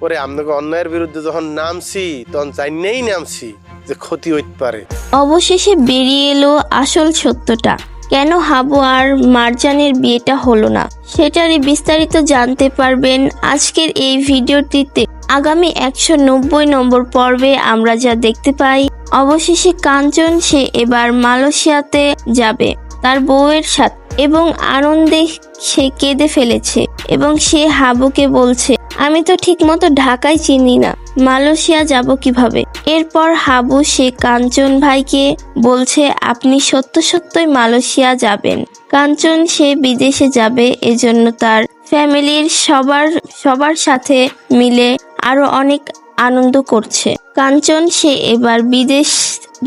ওরে আপনাকে অন্যায়ের বিরুদ্ধে যখন নামছি, তখন জানিয়েই নামছি যে ক্ষতি হইতে পারে। অবশেষে বেরিয়ে এলো আসল সত্যটা। কেন হাবু আর মারজানের বিয়েটা হলো না? সেটারই বিস্তারিত জানতে পারবেন আজকের এই ভিডিওটিতে। আগামী একশো নব্বই নম্বর পর্বে আমরা যা দেখতে পাই, অবশেষে কাঞ্চন সে এবার মালয়েশিয়াতে যাবে, তার বউয়ের সাথে। এবং আনন্দে সে কেঁদে ফেলেছে এবং সে হাবুকে বলছে আমি তো ঠিকমতো ঢাকায় চিনি না। মালয়েশিয়া যাব কীভাবে? এরপর হাবু সে কাঞ্চন ভাইকে বলছে, আপনি সত্য সত্যই মালয়েশিয়া যাবেন। কাঞ্চন সে বিদেশে যাবে, এজন্য তার ফ্যামিলির সবার সবার সাথে মিলে আরও অনেক আনন্দ করছে। কাঞ্চন সে এবার বিদেশ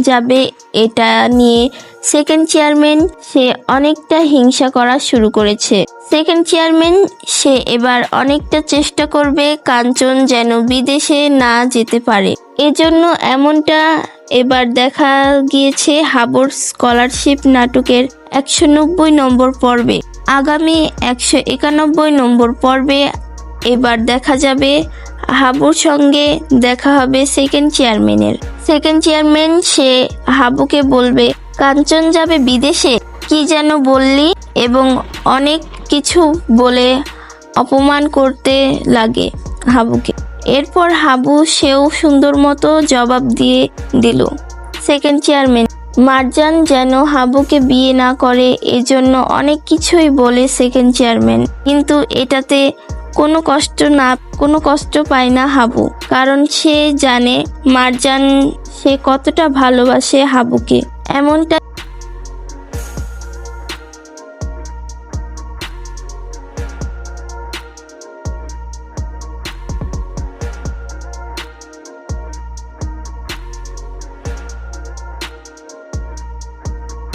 যাবে এটা নিয়ে সেকেন্ড চেয়ারম্যান সে অনেকটা হিংসা করা শুরু করেছে। সেকেন্ড চেয়ারম্যান সে এবার অনেকটা চেষ্টা করবে কাঞ্চন যেন বিদেশে না যেতে পারে। এজন্য এমনটা এবার দেখা গিয়েছে হাবর স্কলারশিপ নাটকের একশো নব্বই নম্বর পর্বে। আগামী একশো একানব্বই নম্বর পর্বে এবার দেখা যাবে হাবুর সঙ্গে দেখা হবে সেকেন্ড চেয়ারম্যানের সেকেন্ড চেয়ারম্যান সে হাবুকে বলবে, কাঞ্চন যাবে বিদেশে? কি যেন বললি? এবং অনেক কিছু বলে অপমান করতে লাগে হাবুকে। এরপর হাবু সেও সুন্দর মতো জবাব দিয়ে দিল, সেকেন্ড চেয়ারম্যান, মারজান যেন হাবুকে বিয়ে না করে, এজন্য অনেক কিছুই বলে সেকেন্ড চেয়ারম্যান। কিন্তু এটাতে কোনো কষ্ট না, কোনো কষ্ট পায় না হাবু। কারণ সে জানে মারজান সে কতটা ভালোবাসে হাবুকে। এমনটা